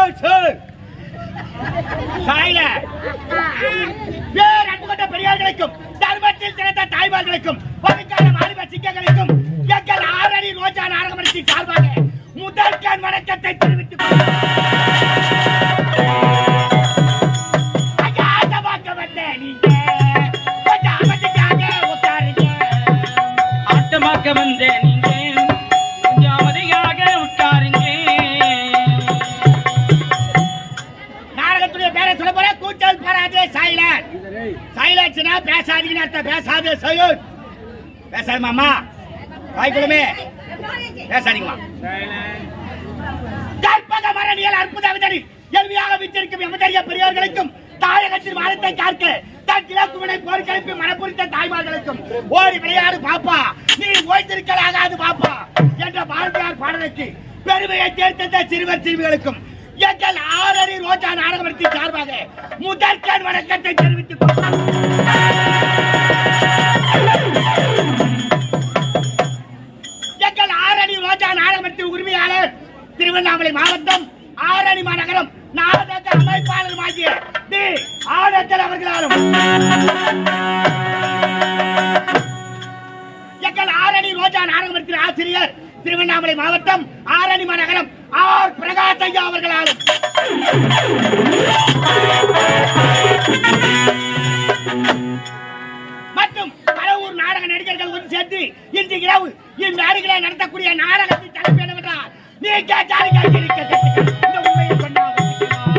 Silent silent பேர் அன்பு கொண்ட தர்மத்தில் சிறந்த தாய்மார்களுக்கும் வருங்கால மாநில சிங்கங்களுக்கும். எங்கள் ஆரணி ரோஜா நாடகமன்றத்தின் சார்பாக முதல் கண் வணக்கத்தை தாயகத்தின் மரத்தை காக்க தன் கிழக்குவினை போர்க்களிப்பு மனப்புரித்த தாய்மார்களுக்கும் ஓடி விளையாடு பாப்பா நீ ஓய்ந்திருக்கலாகாது பாப்பா என்ற பாரதியார் பாடலுக்கு பெருமையை சேர்த்த சிறுவர் சிறுமிகளுக்கும் எங்கள் ஆறடி ரோஜா நாடகமத்தின் சார்பாக முதற்கண் வணக்கத்தை தெரிவித்துக் கொள்கிறோம். எங்கள் ஆரணி ரோஜா நாடகத்தின் உரிமையாளர் திருவண்ணாமலை மாவட்டம் ஆரணி மாநகரம் நாடக அமைப்பாளருமாகிய டி ஆனந்தன் அவர்களாலும். எங்கள் ஆரணி ரோஜா நாடகத்தின் ஆசிரியர் திருவண்ணாமலை மாவட்டம் ஆரணி மாநகரம் ஆர். பிரகாஷ் ஐயா அவர்களாலும். மற்றும் பல நாடக நடிகர்கள் ஒன்று சேர்த்து இன்று இரவு இந்நாடுகளை நடத்தக்கூடிய நாடகத்தின் தலைப்பு என்னவென்றால் நீ கேட்டாலும் கேட்க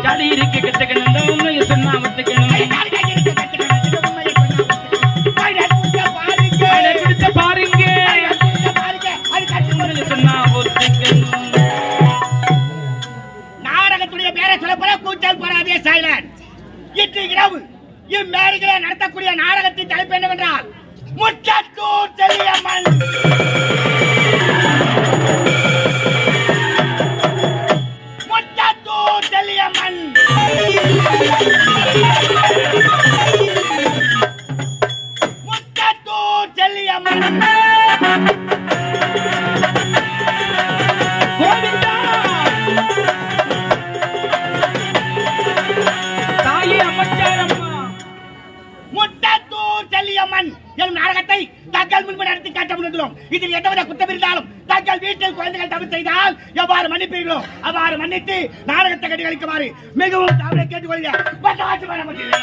ஜாலி இருக்க கத்துக்கணும் இந்த உண்மையை சொன்னா ஒத்துக்கணும். அதை பிடிச்ச பாருங்க. உண்மையை சொன்னா ஒத்துக்கணும். நாடகத்துடைய பேரை சொல்லப்போற கூச்சல் போறாதே சைலண்ட் இன்று இரவு இம்மேடைகளை நடத்தக்கூடிய நாடகத்தின் தலைப்பு என்னவென்றால் முட்டத்தூர் செல்லியம்மன் நாடகத்தை மிகவும் தவறை கேட்டுக்கொள்கிறேன்.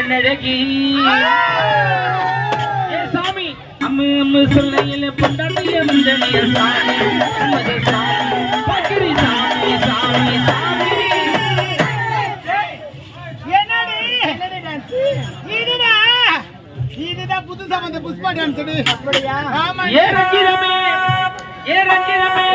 கண்ணழகி. ஏ சாமி அம்மு அம்மு சொல்லையில பொண்டாட்டிய வந்தனைய சாமி உமது சாமி பக்கிரி சாமி சாமி சாமி. என்னடி? இதுடா. இதுதான் புதுசா வந்த புஷ்பா டான்ஸ் அப்படியா ஆமா ஏ ரஞ்சிதமே ஏ ரஞ்சிதமே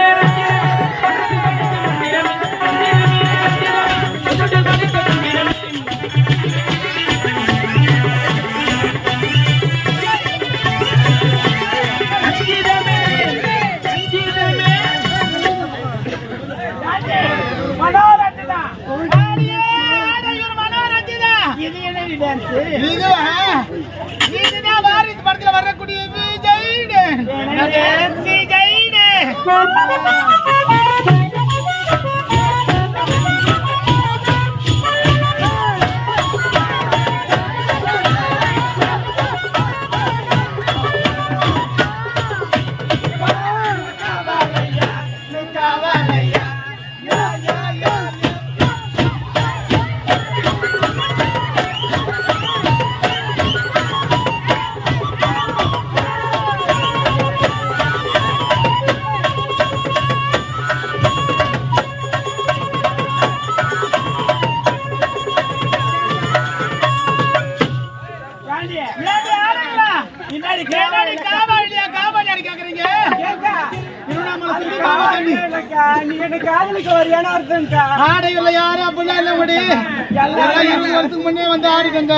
முன்னே வந்து ஆடிக்கங்க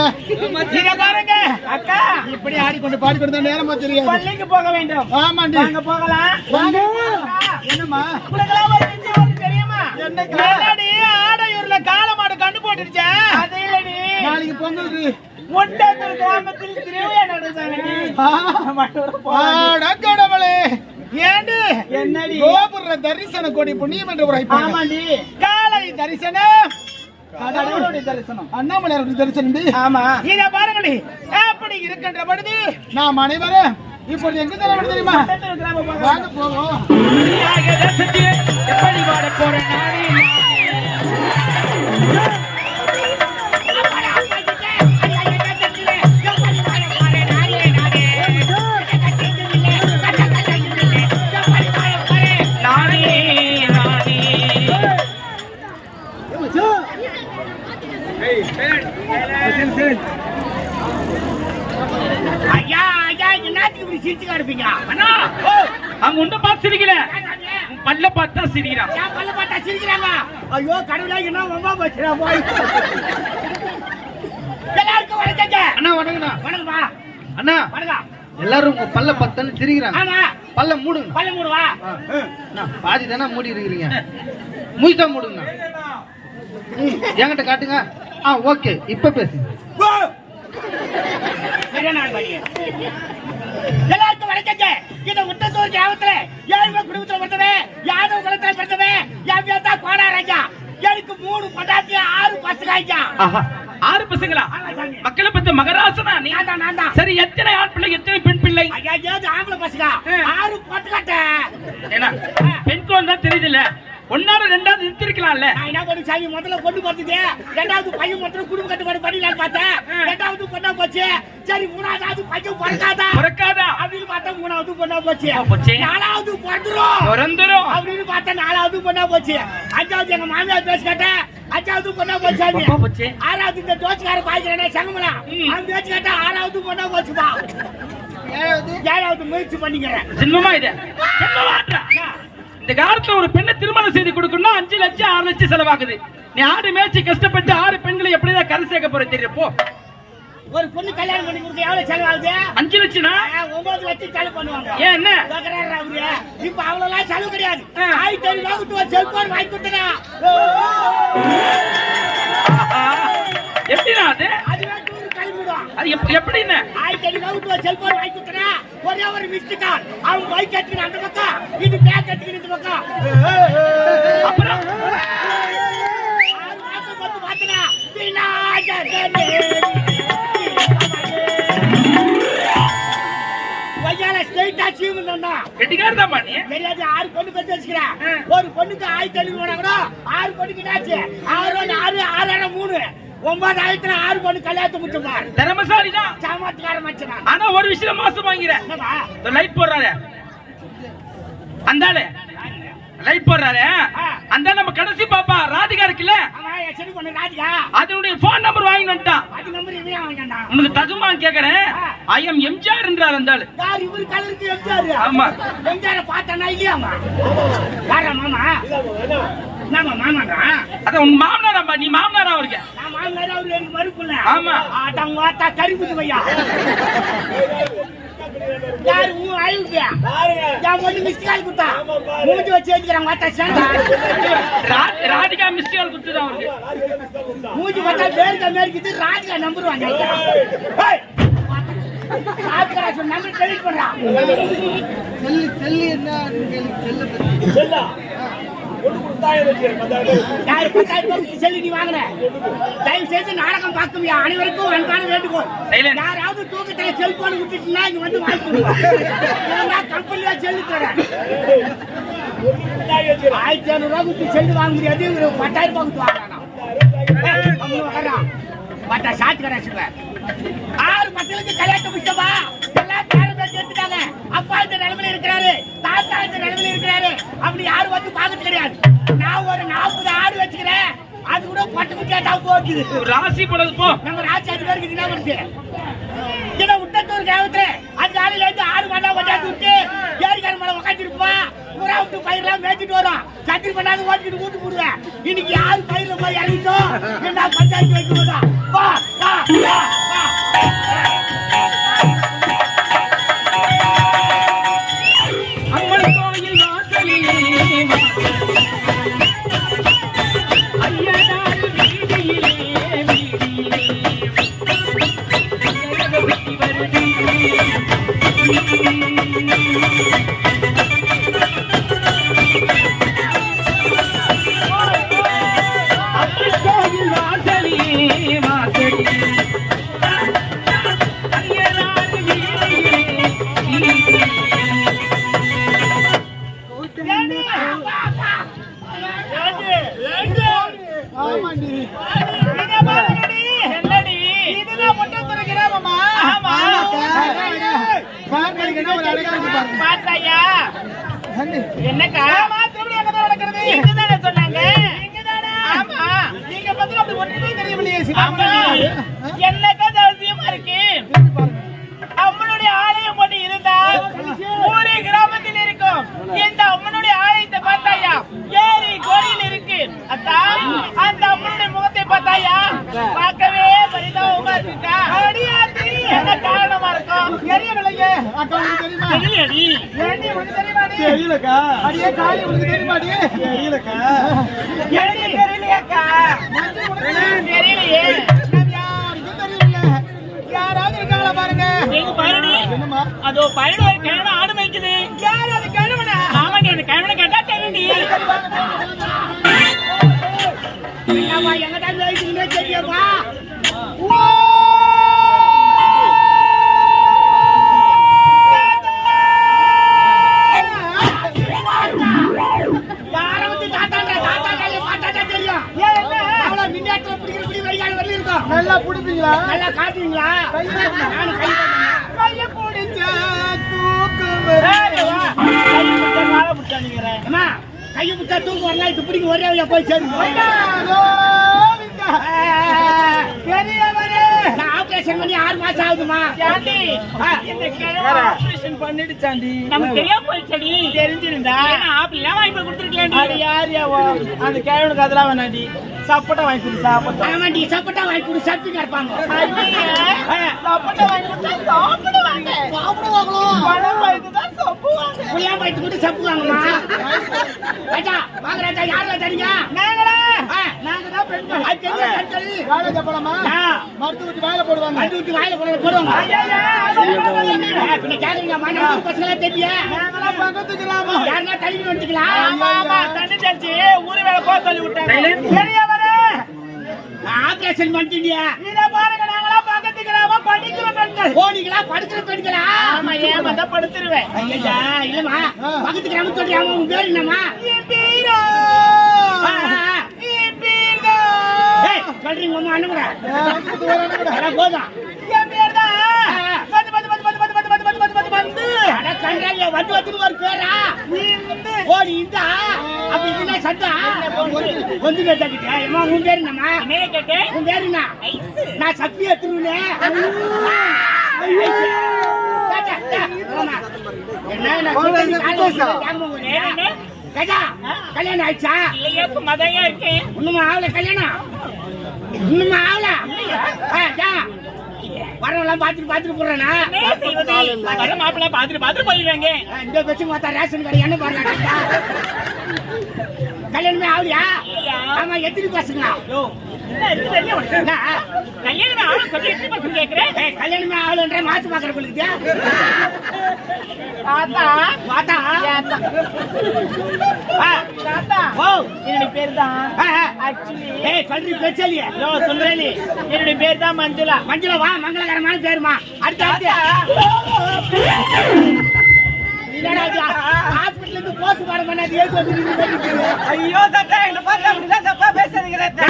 பாருங்க. அக்கா. இப்படி ஆடிக்கொண்டு பாடிக்கொண்டு நேரமா பள்ளிக்கு போக வேண்டும். ஆமாண்டி. அங்க போகலாம். என்னம்மா? தெரியுமா? என்னடி? ஆடையூர்ல காலமாடு கண்டு போட்டுருச்சா அது இல்லடி. நாளைக்கு பொங்கல் முட்டத்தூர் கிராமத்தில் திருவிழா ஏண்டு? என்னடி? கோபுர தரிசன கொடி புண்ணியம் என்று உரைப்பாங்க. காலை தரிசனம். கடவுளுடைய தரிசனம். அண்ணாமலையாருடைய தரிசனம் ஆமா. இத பாருங்கடி. எப்படி இருக்கின்ற பொழுது நாம் அனைவரும் இப்பொழுது எங்க தர தெரியுமா. வாங்க போவோம். எப்படி போற என்னத்துக்கு இப்படி சிரிச்சு காடுப்பீங்க அண்ணா! அங்க உண்ட பார்த்து சிரிக்கல. பல்ல பார்த்தா சிரிக்கிறான். பல்ல பார்த்தா சிரிக்கிறாங்க. ஐயோ கடவுளா என்ன ரொம்ப போச்சுடா போய். எல்லாருக்கும் வணக்கங்க. அண்ணா வணக்கண்ணா வணக்கம்மா அண்ணா வணக்கம். எல்லாரும் உங்க பல்ல பத்தன்னு சிரிக்கிறாங்க. ஆமா. பல்ல மூடுங்க. பல்ல மூடுவா? பாதி தானே மூடி இருக்கிறீங்க. முயசா மூடுங்க. என்கிட்ட காட்டுங்க. ஆ ஓகே இப்ப பேசுங்க. எல்லாருக்கும் வணக்கங்க. இந்த முட்டத்தூர் கிராமத்துல ஏழ்மை குடும்பத்துல பிறந்தவே யாதவ குலத்துல பிறந்தவே என் பேர் தான் கோடாராஜா எனக்கு மூணு பட்டாத்தி ஆறு பசங்க ஆறு பசங்களா? மக்களை பத்த மகராசனா நீ? நான் நான் சரி எத்தனை ஆண் பிள்ளை எத்தனை பெண் பிள்ளை? ஐயா ரெண்டாவது ஆம்பளை பசங்க. ஆறு பொட்டுக்கட்ட என்ன பெண் குழந்தை தெரியுதுல்ல. ஒன்னால ரெண்டாவது நிறுத்திருக்கலாம்ல. நான் என்ன பண்ணி சாமி முதல்ல பொண்ணு பார்த்தது ரெண்டாவது பையன் மட்டும் குடும்ப கட்டுப்பாடு பண்ணிடலான்னு பார்த்தேன். ரெண்டாவது பொண்ணா போச்சு. சரி மூணாவது பையன் பிறக்காதா? பிறக்காதா? அப்படின்னு பார்த்தா மூணாவது பொண்ணா போச்சு. போச்சு. நாலாவது பிறந்துரும். பிறந்துரும். அப்படின்னு பார்த்தா நாலாவது பொண்ணா போச்சு. அஞ்சாவது எங்க மாமியார் பேச கேட்டேன் அஞ்சாவது பொண்ணா போச்சு. ஆறாவது இந்த தோச்சுக்கார பாய்க்கிறேனே சங்கமலா. அவன் பேச்சு கேட்டா ஆறாவது பொண்ணா போச்சுப்பா. ஏழாவது? முயற்சி பண்ணிக்கிறேன். ஜென்மமா இது. இந்த காலத்துல ஒரு பெண்ணை திருமணம் செய்து கொடுக்கணும்னா அஞ்சு லட்சம் ஆறு லட்சம் செலவாகுது. நீ ஆடு மேய்ச்சி கஷ்டப்பட்டு ஆறு பெண்களை எப்படிதான் கரை சேர்க்க போற தெரியும் போ. ஒரு பொண்ணு கல்யாணம் பண்ணி கொடுக்க எவ்வளவு செலவாகுது? அஞ்சு லட்சம்னா? ஆ, ஒன்பது லட்சம் செலவு பண்ணுவாங்க. ஏன் என்ன? அவரு. இப்ப அவ்வளவுலாம் செலவு கிடையாது. ஆயிரத்தி ஐநூறு செல்போன் வாங்கி கொடுத்தனா? ஆஹா. எப்படின்னா அது? அது எப்- எப்படின்னு ஆயிரத்தி ஐநூறு செல்போன் வாங்கி கொடுத்தனா? ஒரே ஒரு மிஸ்டு கால் அவன் பைக் கட்டுக்கிற அந்த பக்கம் இது பேக் கட்டுக்கிற இந்த பக்கம். சீமந்தா கெட்டிக்காரர் தான் தெரியாது ஆறு பொண்ணு பெற்று ஒரு பொண்ணுக்கு ஆயிரத்தி ஐநூறு கூட ஆறு பொண்ணுக்கு என்னாச்சு? ஆறு ஆறு ஆறு ஆறு மூணு. ஒன்பதாயிரத்துல ஆறு பொண்ணு கல்யாணத்தை முடிச்சுப்பார் திறமசாலி தான். சாமத்துக்கார மச்சனா. ஆனா ஒரு விஷயம் மோசம் வாங்கிற. லைட் போடுறாரு. அந்த லைட் போடுறாரு அந்த நம்ம கடைசி பாப்பா ராதிகா இருக்குல்ல? அதனுடைய போன் நம்பர் வாங்கி வந்துட்டான். அது உனக்கு தகுமான்னு கேக்குறேன். ஐ எம் எம்ஜிஆர் என்றார் அந்த ஆளு. இவரு கலருக்கு எம்ஜிஆர் ஆமா. எம்ஜிஆர் பார்த்தானா இல்லையாமா யாரா மாமா? என்னம்மா மாமாடா? அதான் உங்க மாமனாராம்பா நீ மாமனாரா அவருக்கு? நான் மாமனார் அவரு எனக்கு மறுப்புல ஆமா. ஆட்டம் வாத்தா கறி குத்து வையா யாரு? உன் அழுவியா என் பொண்ணு மிஸ்ட் கால் குத்தா மூஞ்சி வச்சு வச்சுக்கிறேன் வாத்தா சேர்ந்தா. ராதிகா மிஸ்டேக் கொடுத்துதான் அவருக்கு மூஞ்சி பார்த்தா பேருக்கு மேற்கிட்டு ராஜிகா நம்பர் வாங்க ராஜிகா சொன்ன நம்பர் டெலிட் பண்றான் செல்லு செல்லு என்ன? செல்லு பத்தி. யாரு பத்தாயிரம் செல்லு நீ வாங்கின தயவு செய்து நாடகம் பார்க்கும் அனைவருக்கும் அன்பான வேண்டுகோள் யாராவது தூக்கத்துல செல்போன் விட்டுட்டுனா இங்க வந்து வாங்கிக்கோங்க கம்பெனியா செல்லு தரேன் ஆயிரத்தி ஐநூறு கொடுத்து செல்லு வாங்க முடியாது பத்தாயிரம் ரூபாய் கொடுத்து வாங்கலாம் பத்தா சாத்து ஆறு மக்களுக்கு கல்யாணம் முடிச்சப்பா எடுத்துட்டாங்க அப்பா இந்த நிலைமையில இருக்கிறாரு. தாத்தா இந்த நிலைமையில இருக்கிறாரு. அப்படி யாரும் வந்து பார்க்கறது கிடையாது. நான் ஒரு நாற்பது ஆடு வச்சுக்கிறேன். அது கூட பட்டு குட்டியாட்டா போகுது. ராசி போனது போ. நம்ம ராஜா பேருக்கு என்ன வருது. இதை விட்டத்தூர் கிராமத்துல அது காலையில இருந்து ஆறு மணி கொண்டாந்து விட்டு ஏரிக்கார மலை உட்காந்துருப்பா புறா விட்டு பயிரெல்லாம் மேய்ச்சிட்டு வரும். சத்திரி பண்ணாத ஓட்டிட்டு ஊட்டு போடுவேன். இன்னைக்கு யாரு பயிரில் போய் இறங்கிட்டோம் என்ன பஞ்சாயத்து வைக்கிறதா வா வா வா வா. Thank you. தெரியலக்கா அடியே காளி உனக்கு தெரியுமாடி தெரியலக்கா எனக்கு தெரியலையாக்கா தெரியலையே யாராவது இருக்காங்களா பாருங்க நீங்க பாருடி என்னம்மா அதோ பயணம் ஒரு கிழமை ஆடு மேய்க்குது யார் அது கிழவனா ஆமாங்க அந்த கேட்டா எங்க தான் மேய்க்குதுன்னே தெரியுமா தூக்குறீங்களா நானும் கை கைய பிடிச்சா தூக்கம் அம்மா கையை பிடிச்சா தூக்கு வரலாம் இது பிடிக்க ஒரே வழியா போய் சேருங்க. பெரியவரே. நான் ஆபரேஷன் பண்ணி ஆறு மாசம் ஆகுதுமா. பண்ணிடுச்சாண்டி. நமக்கு தெரியாம போயிடுச்சடி. தெரிஞ்சிருந்தா? ஆப்பிள்லாம் வாங்கி போய் கொடுத்துருக்கலாம் அது யார் யாவோ அந்த கிழவனுக்கு அதெல்லாம் வேணாடி சப்போட்டா வாங்கி கொடு சாப்பிட்டா. சப்பட்டா வாங்கி கொடு சத்து கிடப்பாங்க. சப்போட்டா வாங்கி கொடுத்தா சாப்பிடுவாங்க. பழம் வாங்கி தான் சாப்பிடுவாங்க. புளியா போயிட்டு கூட சப்பு வாங்கம்மா. ராஜா வாங்க ராஜா யார் தரீங்க நாங்களா? ஆ. நாங்க தான் பெண் அது தெரியும், பெண்கள். வேலை வாயில போடுவாங்க. மருந்து ஊத்தி வாயில போடுவாங்க. ஆ, பின்ன கேக்குறீங்க மண்ணு பசங்களா தெரியா? நாங்களாம் பக்கத்து கிராமம் யாருன்னா தள்ளி வந்துக்கலாம் ஆமா ஆமா தண்ணி தெளிச்சு ஊரு வேலை போக சொல்லி விட்டாங்க. பெரியவரே. ஆபரேஷன் பண்ணிட்டியா இத பாருங்க நாங்களாம் பக்கத்து கிராமம் படிக்கிற பெண்கள். போனீங்களா படுக்கிற பெண்களா? ஆமா படுத்துருவேன். ஐயா இல்லம்மா. பக்கத்து பேர் என்னம்மா? சொல்றீங்க ஒண்ணு அனுப்புறேன் போதும். வந்து வந்து ஒரு பேரா? நீ வந்து ஓடி இந்தா. அப்படி இருந்தா சத்தா வந்து கேட்டாக்கிட்டே ஏமா உன் பேரு என்னம்மா? மே என்ன? கல்யாணம் ஆயிடுச்சா? கல்யாணம்? இன்னுமா ஆகல. வரவெல்லாம் போடுறேனா என்ன செய்வது வர மாப்பிள்ளை பாத்துட்டு பாத்துட்டு போயிடுவாங்க ஆ, இந்த வச்சு பார்த்தா ரேஷன் கடை என்ன பாருங்க. கல்யாணமே ஆகலையா? ஆமா எத்தனை பசங்க கல்யாணம் ஆளு சொல்லி பசங்க கேக்குறேன்? ஏய், கல்யாணமே ஆகலன்ற மாசு பாக்குறவங்களுக்கு தாத்தா வாத்தா ஆ, தாத்தா. ஓ. என்னுடைய பேர் தான். ஆக்சுவலி ஏய் சொல்றீ பேச்சலியே யோ சுந்தரலி என்னுடைய பேர் தான் மஞ்சுளா. மஞ்சள வா மங்களகரமான பேருமா. அடுத்து அடுத்து. என்னடா இது? ஹாஸ்பிடல்ல இருந்து போஸ்ட் மார்டம் பண்ணாது ஏன் வந்து நின்னு ஐயோ தாத்தா என்ன பார்த்தா அப்படிதான் தப்பா பேசுறீங்க தாத்தா.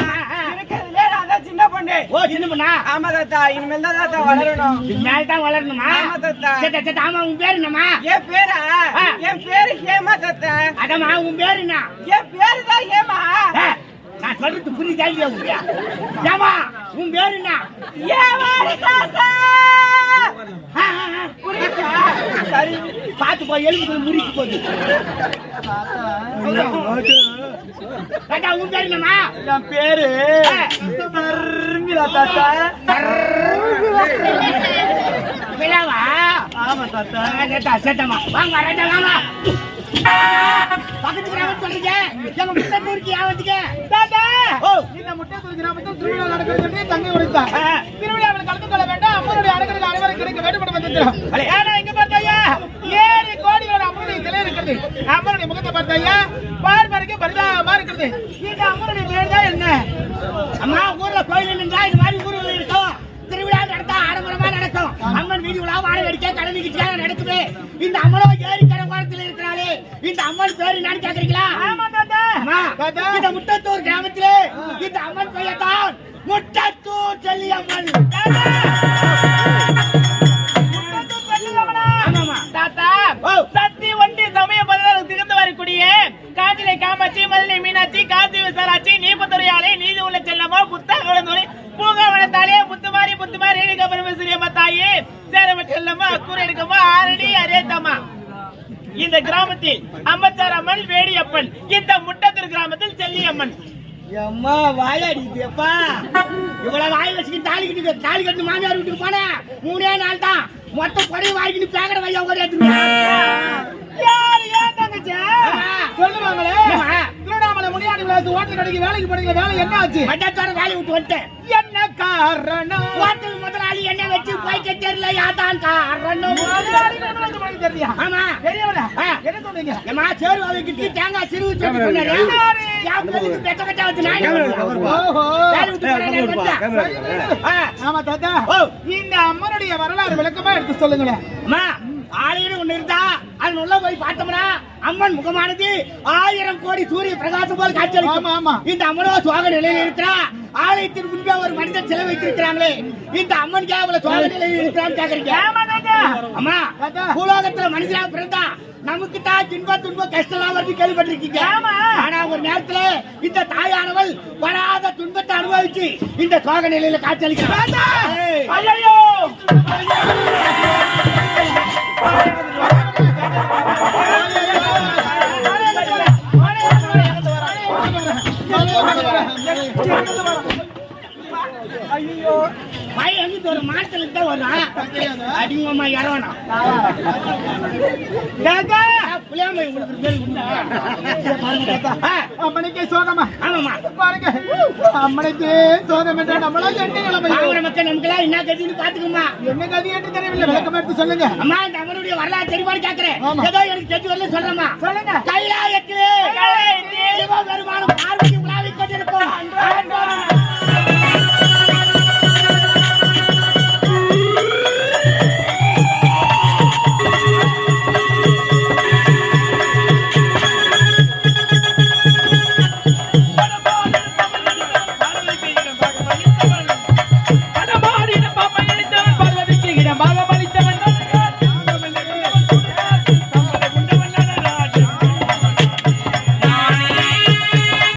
பொண்ணு ஓ சின்ன பண்ணா ஆமா தாத்தா இனிமேல் தான் தாத்தா வளரணும். மேல தான் வளரணுமா? ஆமா தாத்தா. சேட்டா சேட்டா ஆமா உன் பேர் என்னம்மா? என் பேரா. என் பேரு ஹேமா தாத்தா. அதம்மா உன் பேர் என்ன? என் பேரு தான் ஹேமா. ஏ, நான் சொல்றது புரியுதா இல்லையா உங்களுக்கு ஏமா உன் பேர் என்ன? தாத்தா சரி பார்த்து போய் எலும்பு முறிக்கு போகுது சேட்டா உன் பேர் என்னம்மா? என் பேரு பர்மிளா தாத்தா விழாவா? ஆமா தாத்தா. சேட்டா சேட்டம்மா வாங்க ராஜா வாங்க. பக்கத்து கிராமம் சொல்றீங்க. எங்க முட்டை ஊருக்கு யாவத்துக்கு தாத்தா! இந்த முட்டைத்தூர் கிராமத்தில் திருவிழா நடக்கிறது சொல்லி தங்கை உடைத்தார். திருவிழாவில் கலந்து கொள்ள வேண்டாம். அம்மனுடைய அடங்கல் அனைவரும் கிடைக்க வேண்டும் என்று வந்திருக்கிறோம். ஏன்னா இங்க பார்த்தாயா ஏழு கோடியோட அம்மனுடைய சிலை இருக்கிறது. அம்மனுடைய முகத்தை பார்த்தாயா பார்ப்பதற்கு பரிதாபமா இருக்கிறது. இந்த அம்மனுடைய பேர் தான் என்ன? அம்மா ஊர்ல கோயில் இருந்தா இது மாதிரி ஊர்ல இருக்கும். திருவிழா நடத்தா ஆடம்பரமா நடக்கும். அம்மன் வீதி விழா வாழ கலந்து கிச்சியா நடக்குது இந்த அம்மனோ ஏரி கரங்கோரத்துல இருக்கிறாளே. இந்த அம்மன் பேரு என்னன்னு கேக்குறீங்களா? ஆமா தாத்தா. அம்மா தாத்தா. இந்த முட்டத்தூர் கிராமத்திலே இந்த அம்மன் பெயர் தான் முட்டத்தூர் செல்லியம்மன். சக்தி ஒண்டி சமய பதினாறு திகழ்ந்து வரக்கூடிய காஞ்சிலை காமாட்சி மதுரை மீனாட்சி காசி விசாலாட்சி நீபத்துறையாளே நீதி உள்ள செல்லமோ புத்தகவளந்தோரை பூங்காவனத்தாலே புத்துமாரி புத்துமாரி ரேணுகா பரமேஸ்வரியம்மா தாயே. சேரம செல்லம்மா அக்கூர் எடுக்கம்மா ஆரடி அரேத்தம்மா இந்த கிராமத்தில் அம்பத்தார் அம்மன் வேடியப்பன். இந்த முட்டத்தூர் கிராமத்தில் செல்லியம்மன். அம்மா வாயாடிது இவ்வளவு வாய் வச்சுக்கிட்டு தாலி கட்டி தாலி கட்டு மாமியார் வீட்டுக்கு போனேன் மூணே நாள் தான் மொத்தம் குறைய வாங்கிட்டு பேக்கட வையா ஒரே யார் ஏன் தங்கச்சி? ஆமா. சொல்லுவாங்களே. திருவண்ணாமலை முனியாண்டி விலாசு ஹோட்டல் கடைக்கு வேலைக்கு படிக்கிற வேலை என்ன ஆச்சு மட்டத்தோட வேலையை விட்டு வந்துட்டேன். என்ன காரணம்? ஹோட்டல் முதலாளி என்ன வச்சு போய்க்க தெரியல யாதான் காரணம்? ஆமா? ஆ. என்ன ஏமா சேரு தேங்காய் சிறுவு சொன்னாரு. பெத்த வச்சு. ஆமா தாத்தா. இந்த அம்மனுடைய வரலாறு விளக்கமா எடுத்து சொல்லுங்களேன். அம்மா ஆலயம் ஒண்ணு இருந்தா அது உள்ள போய் பார்த்தோம்னா அம்மன் முகமானது ஆயிரம் கோடி சூரிய பிரகாசம் போல் காட்சியளிக்கும். இந்த அம்மனோ சோக நிலையில் இருக்கிறா ஆலயத்திற்கு முன்பே ஒரு மனிதன் சிலை வைத்திருக்கிறாங்களே இந்த அம்மன் கேவல சோக நிலையில் இருக்கிறான்னு கேக்குறீங்க? அம்மா பூலோகத்துல மனிதனா பிறந்தா நமக்கு தான் துன்ப துன்ப கஷ்டம் வருது கேள்விப்பட்டிருக்கீங்க. ஆனா ஒரு நேரத்துல இந்த தாயானவள் வராத துன்பத்தை அனுபவிச்சு இந்த சோக நிலையில காட்சியளிக்கிறார் ஏய். ஐயோ பையன் எங்கிட்டு ஒரு தான் வரும் அடிங்கம்மா இறவணும் புளியாமை உங்களுக்கு பேர் பாருங்க. அம்மனைக்கே சோகம்? என்றா நம்மளா என்ன நிலைமை. ஆகிற என்ன கதின்னு பாத்துக்குமா என்ன கதி என்று தெரியவில்லை. விளக்கம் எடுத்து சொல்லுங்க. அம்மா இந்த அவனுடைய வரலாறு தெரிவாடு கேட்கிறேன். ஏதோ எனக்கு தெரிஞ்சு வரல சொல்றேம்மா. சொல்லுங்க. கைலாயத்தில் சிவபெருமானும் பார்வதி உலாவிக் கொண்டிருப்போம்.